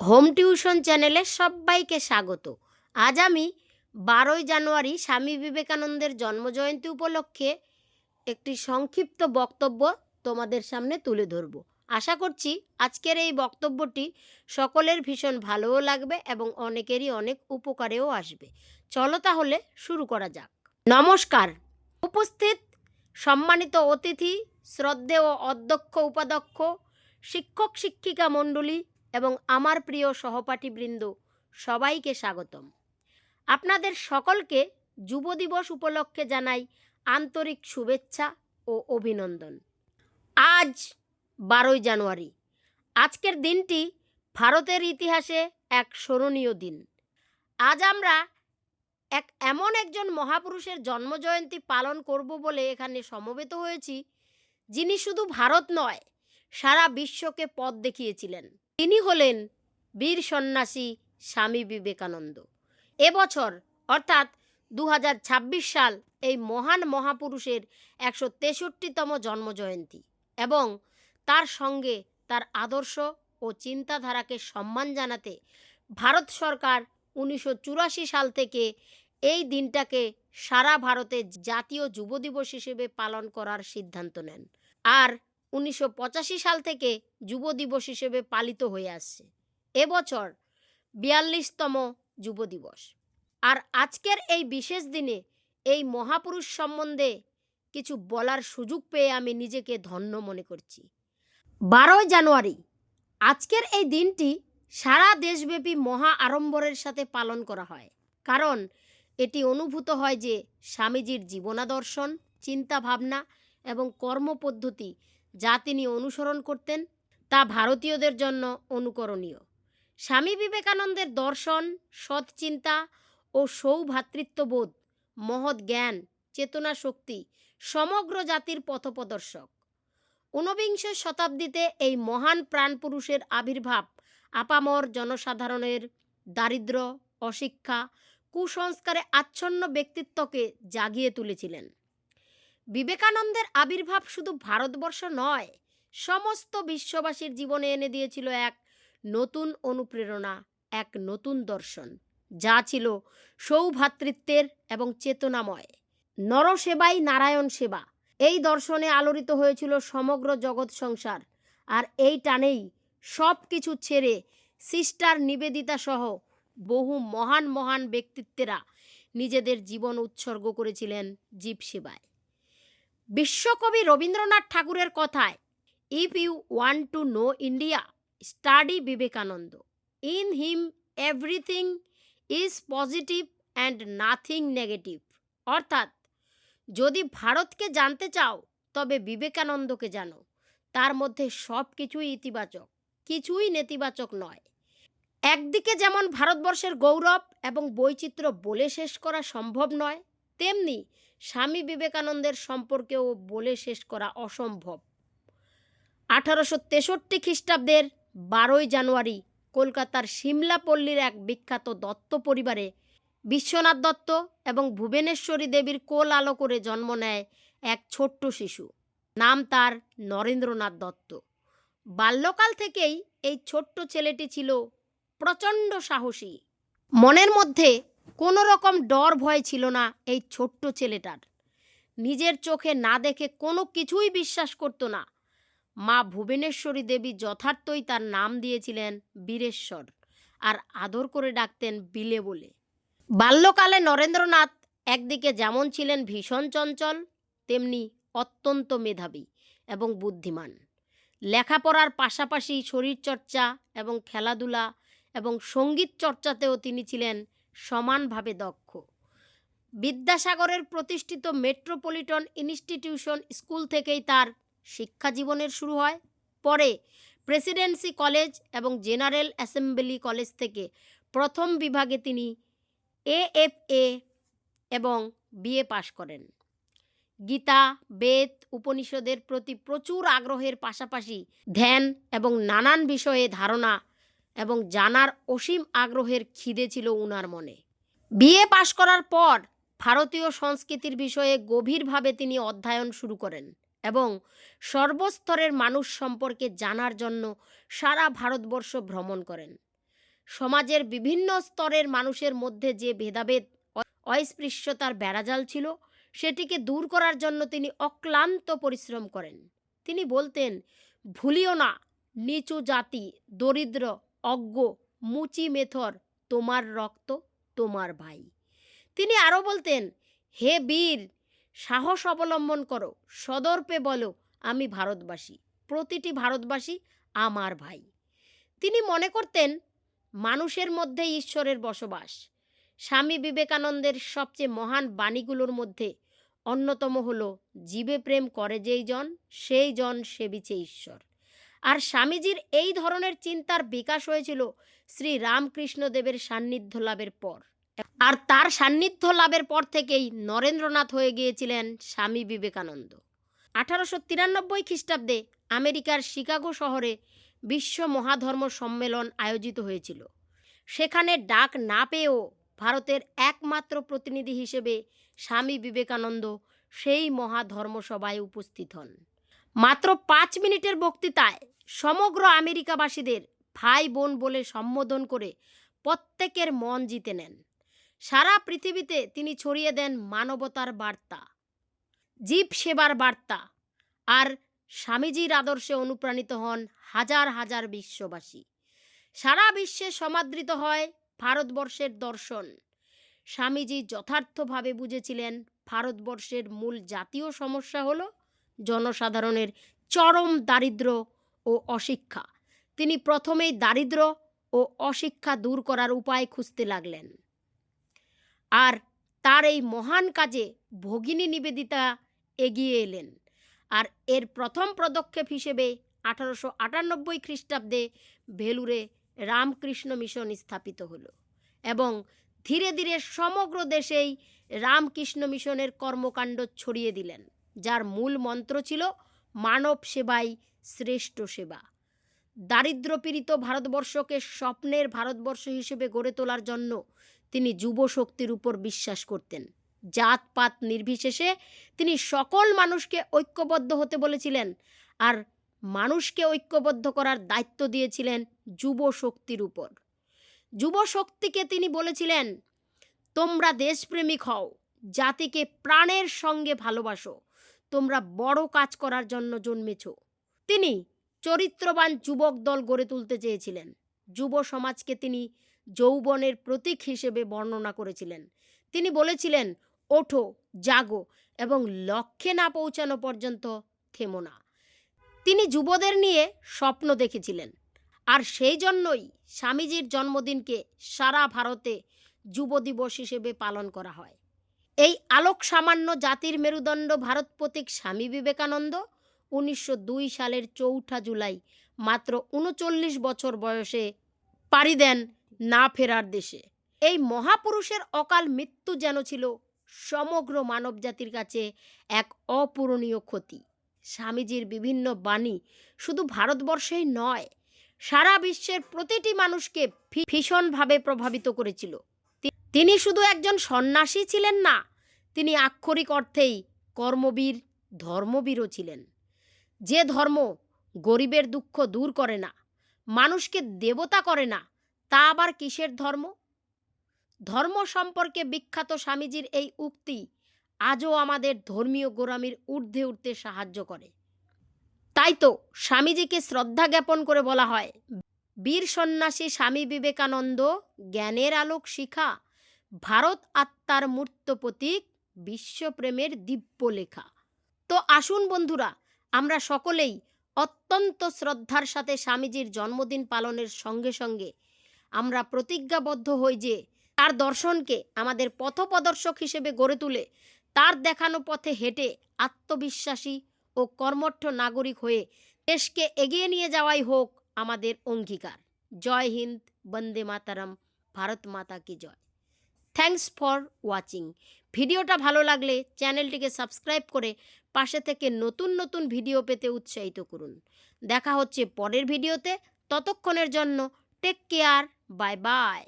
Home tuition চ্যানেলে সবাইকে স্বাগত। আজ আমি বারোই জানুয়ারি স্বামী বিবেকানন্দের জন্মজয়ন্তী উপলক্ষে একটি সংক্ষিপ্ত বক্তব্য তোমাদের সামনে তুলে ধরব। আশা করছি আজকের এই বক্তব্যটি সকলের ভীষণ ভালোও লাগবে এবং অনেকেরই অনেক উপকারেও আসবে। চলো তাহলে শুরু করা যাক। নমস্কার। উপস্থিত সম্মানিত অতিথি, শ্রদ্ধেয় অধ্যক্ষ, উপাধ্যক্ষ, শিক্ষক, শিক্ষিকা মণ্ডলী এবং আমার প্রিয় সহপাঠীবৃন্দ, সবাইকে স্বাগতম। আপনাদের সকলকে যুব দিবস উপলক্ষে জানাই আন্তরিক শুভেচ্ছা ও অভিনন্দন। আজ বারোই জানুয়ারি। আজকের দিনটি ভারতের ইতিহাসে এক স্মরণীয় দিন। আজ আমরা এক এমন একজন মহাপুরুষের জন্মজয়ন্তী পালন করব বলে এখানে সমবেত হয়েছি, যিনি শুধু ভারত নয়, সারা বিশ্বকে পথ দেখিয়েছিলেন। তিনি হলেন বীর সন্ন্যাসী স্বামী বিবেকানন্দ। এবছর অর্থাৎ দু হাজার ছাব্বিশ সাল, এই মহান মহাপুরুষের একশো তেষট্টিতম জন্মজয়ন্তী এবং তার সঙ্গে তার আদর্শ ও চিন্তাধারাকে সম্মান জানাতে ভারত সরকার উনিশশো চুরাশি সাল থেকে এই দিনটাকে সারা ভারতে জাতীয় যুব দিবস হিসেবে পালন করার সিদ্ধান্ত নেন। আর উনিশশো পঁচাশি সাল থেকে যুব দিবস হিসেবে পালিত হয়ে আসছে। এবছর বিয়াল্লিশতম যুব দিবস। আর আজকের এই বিশেষ দিনে এই মহাপুরুষ সম্বন্ধে কিছু বলার সুযোগ পেয়ে আমি নিজেকে ধন্য মনে করছি। বারোই জানুয়ারি, আজকের এই দিনটি সারা দেশব্যাপী মহা আড়ম্বরের সাথে পালন করা হয়। কারণ এটি অনুভূত হয় যে স্বামীজির জীবনাদর্শন চিন্তা ভাবনা এবং কর্মপদ্ধতি যা তিনি অনুসরণ করতেন, তা ভারতীয়দের জন্য অনুকরণীয়। স্বামী বিবেকানন্দের দর্শন, সৎচিন্তা ও সৌভ্রাতৃত্ববোধ মহৎ জ্ঞান, চেতনা শক্তি সমগ্র জাতির পথপ্রদর্শক। ঊনবিংশ শতাব্দীতে এই মহান প্রাণপুরুষের আবির্ভাব আপামর জনসাধারণের দারিদ্র অশিক্ষা, কুসংস্কারে আচ্ছন্ন ব্যক্তিত্বকে জাগিয়ে তুলেছিলেন। বিবেকানন্দের আবির্ভাব শুধু ভারতবর্ষ নয়, সমস্ত বিশ্ববাসীর জীবনে এনে দিয়েছিল এক নতুন অনুপ্রেরণা, এক নতুন দর্শন, যা ছিল সৌভাতৃত্বের এবং চেতনাময়। নরসেবাই নারায়ণ সেবা। এই দর্শনে আলোড়িত হয়েছিল সমগ্র জগৎ সংসার, আর এই টানেই সব কিছু ছেড়ে সিস্টার নিবেদিতা সহ বহু মহান মহান ব্যক্তিত্বেরা নিজেদের জীবন উৎসর্গ করেছিলেন জীব সেবায়। বিশ্বকবি রবীন্দ্রনাথ ঠাকুরের কথায় if you want to know India study Vivekananda in him everything is positive and nothing negative অর্থাৎ, যদি ভারতকে জানতে চাও, তবে বিবেকানন্দকে জানো। তার মধ্যে সব কিছুই ইতিবাচক, কিছুই নেতিবাচক নয়। একদিকে যেমন ভারতবর্ষের গৌরব এবং বৈচিত্র্য বলে শেষ করা সম্ভব নয়, তেমনি স্বামী বিবেকানন্দের সম্পর্কেও বলে শেষ করা অসম্ভব। আঠারোশো তেষট্টি খ্রিস্টাব্দের বারোই জানুয়ারি কলকাতার সিমলাপল্লীর এক বিখ্যাত দত্ত পরিবারে বিশ্বনাথ দত্ত এবং ভুবনেশ্বরী দেবীর কোল আলো করে জন্ম নেয় এক ছোট্ট শিশু। নাম তার নরেন্দ্রনাথ দত্ত। বাল্যকাল থেকেই এই ছোট্ট ছেলেটি ছিল প্রচণ্ড সাহসী। মনের মধ্যে কোনো রকম ডর ভয় ছিল না এই ছোট্ট ছেলেটার। নিজের চোখে না দেখে কোনো কিছুই বিশ্বাস করতো না। মা ভুবনেশ্বরী দেবী যথার্থই তার নাম দিয়েছিলেন বীরেশ্বর আর আদর করে ডাকতেন বিলে বলে। বাল্যকালে নরেন্দ্রনাথ একদিকে যেমন ছিলেন ভীষণ চঞ্চল, তেমনি অত্যন্ত মেধাবী এবং বুদ্ধিমান। লেখাপড়ার পাশাপাশি শরীরচর্চা এবং খেলাধুলা এবং সংগীত চর্চাতেও তিনি ছিলেন সমানভাবে দক্ষ। বিদ্যাসাগরের প্রতিষ্ঠিত মেট্রোপলিটন ইনস্টিটিউশন স্কুল থেকেই তার শিক্ষা জীবনের শুরু হয়। পরে প্রেসিডেন্সি কলেজ এবং জেনারেল অ্যাসেম্বলি কলেজ থেকে প্রথম বিভাগে তিনি এএফএ এবং বিএ পাশ করেন। গীতা, বেদ উপনিষদের প্রতি প্রচুর আগ্রহের পাশাপাশি ধ্যান এবং নানান বিষয়ে ধারণা এবং জানার অসীম আগ্রহের খিদে ছিল উনার মনে। বিএ পাশ করার পর ভারতীয় সংস্কৃতির বিষয়ে গভীরভাবে তিনি অধ্যয়ন শুরু করেন এবং সর্বস্তরের মানুষ সম্পর্কে জানার জন্য সারা ভারতবর্ষ ভ্রমণ করেন। সমাজের বিভিন্ন স্তরের মানুষের মধ্যে যে ভেদাভেদ, অস্পৃশ্যতার বেড়াজাল ছিল, সেটিকে দূর করার জন্য তিনি অক্লান্ত পরিশ্রম করেন। তিনি বলতেন, ভুলিও না, নিচু জাতি, দরিদ্র অজ্ঞ, মুচি মেথর, তোমার রক্ত, তোমার ভাই। তিনি আরও বলতেন, হে বীর, সাহস অবলম্বন করো, সদর্পে বলো, আমি ভারতবাসী, প্রতিটি ভারতবাসী আমার ভাই। তিনি মনে করতেন, মানুষের মধ্যে ঈশ্বরের বসবাস, স্বামী বিবেকানন্দের সবচেয়ে মহান বাণীগুলোর মধ্যে অন্যতম হলো, জীবে প্রেম করে যেই জন, সেই জন সেবিছে ঈশ্বর। আর স্বামীজির এই ধরনের চিন্তার বিকাশ হয়েছিল শ্রী রামকৃষ্ণদেবের সান্নিধ্য লাভের পর। আর তার সান্নিধ্য লাভের পর থেকেই নরেন্দ্রনাথ হয়ে গিয়েছিলেন স্বামী বিবেকানন্দ। আঠারোশো তিরানব্বই খ্রিস্টাব্দে আমেরিকার শিকাগো শহরে বিশ্ব মহাধর্ম সম্মেলন আয়োজিত হয়েছিল। সেখানে ডাক না পেয়েও ভারতের একমাত্র প্রতিনিধি হিসেবে স্বামী বিবেকানন্দ সেই মহাধর্মসভায় উপস্থিত হন। মাত্র পাঁচ মিনিটের বক্তৃতায় সমগ্র আমেরিকাবাসীদের ভাই বোন বলে সম্বোধন করে প্রত্যেকের মন জিতে নেন। সারা পৃথিবীতে তিনি ছড়িয়ে দেন মানবতার বার্তা, জীব সেবার বার্তা আর স্বামীজির আদর্শে অনুপ্রাণিত হন হাজার হাজার বিশ্ববাসী। সারা বিশ্বে সমাদৃত হয় ভারতবর্ষের দর্শন। স্বামীজি যথার্থভাবে বুঝেছিলেন ভারতবর্ষের মূল জাতীয় সমস্যা হলো জনসাধারণের চরম দারিদ্র্য ও অশিক্ষা। তিনি প্রথমেই দারিদ্র্য ও অশিক্ষা দূর করার উপায় খুঁজতে লাগলেন। আর তার এই মহান কাজে ভগিনী নিবেদিতা এগিয়ে এলেন। আর এর প্রথম পদক্ষেপ হিসেবে আঠারোশো আটানব্বই খ্রিস্টাব্দে ভেলুরে রামকৃষ্ণ মিশন স্থাপিত হলো এবং ধীরে ধীরে সমগ্র দেশেই রামকৃষ্ণ মিশনের কর্মকাণ্ড ছড়িয়ে দিলেন। যার মূল মন্ত্র ছিল মানব সেবাই শ্রেষ্ঠ সেবা। দারিদ্র্যপীড়িত ভারতবর্ষকে স্বপ্নের ভারতবর্ষ হিসেবে গড়ে তোলার জন্য তিনি যুব শক্তির উপর বিশ্বাস করতেন। জাতপাত নির্বিশেষে তিনি সকল মানুষকে ঐক্যবদ্ধ হতে বলেছিলেন আর মানুষকে ঐক্যবদ্ধ করার দায়িত্ব দিয়েছিলেন যুব শক্তির উপর। যুব শক্তিকে তিনি বলেছিলেন, তোমরা দেশপ্রেমিক হও, জাতিকে প্রাণের সঙ্গে ভালোবাসো তোমরা বড় কাজ করার জন্য জন্মেছ। তিনি চরিত্রবান যুবক দল গড়ে তুলতে চেয়েছিলেন। যুব সমাজকে তিনি যৌবনের প্রতীক হিসেবে বর্ণনা করেছিলেন। তিনি বলেছিলেন, ওঠো, জাগো এবং লক্ষ্যে না পৌঁছানো পর্যন্ত থেমো না। তিনি যুবদের নিয়ে স্বপ্ন দেখেছিলেন। আর সেই জন্যই স্বামীজির জন্মদিনকে সারা ভারতে যুব দিবস হিসেবে পালন করা হয়। এই আলোক সামান্য জাতির মেরুদণ্ড ভারত প্রতীক স্বামী বিবেকানন্দ উনিশশো দুই সালের চৌঠা জুলাই, মাত্র উনচল্লিশ বছর বয়সে পাড়ি দেন না ফেরার দেশে। এই মহাপুরুষের অকাল মৃত্যু যেন ছিল সমগ্র মানবজাতির কাছে এক অপূরণীয় ক্ষতি। স্বামীজির বিভিন্ন বাণী শুধু ভারতবর্ষেই নয়, সারা বিশ্বের প্রতিটি মানুষকে ভীষণভাবে প্রভাবিত করেছিল। তিনি শুধু একজন সন্ন্যাসী ছিলেন না তিনি আক্ষরিক অর্থেই কর্মবীর, ধর্মবীরও ছিলেন। যে ধর্ম গরিবের দুঃখ দূর করে না, মানুষকে দেবতা করে না, তা আবার কিসের ধর্ম? ধর্ম সম্পর্কে বিখ্যাত স্বামীজির এই উক্তি আজও আমাদের ধর্মীয় গোরামির ঊর্ধ্বে উঠতে সাহায্য করে। তাই তো স্বামীজিকে শ্রদ্ধা জ্ঞাপন করে বলা হয়, বীর সন্ন্যাসী স্বামী বিবেকানন্দ জ্ঞানের আলোক শিখা, ভারত আত্মার মূর্ত প্রতীক বিশ্বপ্রেমের দিব্য লেখা তো আসুন বন্ধুরা, আমরা সকলেই অত্যন্ত শ্রদ্ধার সাথে স্বামীজির জন্মদিন পালনের সঙ্গে সঙ্গে আমরা প্রতিজ্ঞাবদ্ধ হই যে তার দর্শনকে আমাদের পথপ্রদর্শক হিসেবে গড়ে তুলে তার দেখানো পথে হেঁটে আত্মবিশ্বাসী ও কর্মঠ নাগরিক হয়ে দেশকে এগিয়ে নিয়ে যাওয়াই হোক আমাদের অঙ্গীকার। জয় হিন্দ, বন্দে মাতারাম, ভারত মাতা কি জয়। থ্যাঙ্কস ফর ওয়াচিং ভিডিওটা ভালো লাগলে চ্যানেলটিকে সাবস্ক্রাইব করে পাশে থেকে নতুন নতুন ভিডিও পেতে উৎসাহিত করুন। দেখা হচ্ছে পরের ভিডিওতে। ততক্ষণের জন্য টেক কেয়ার বাই বাই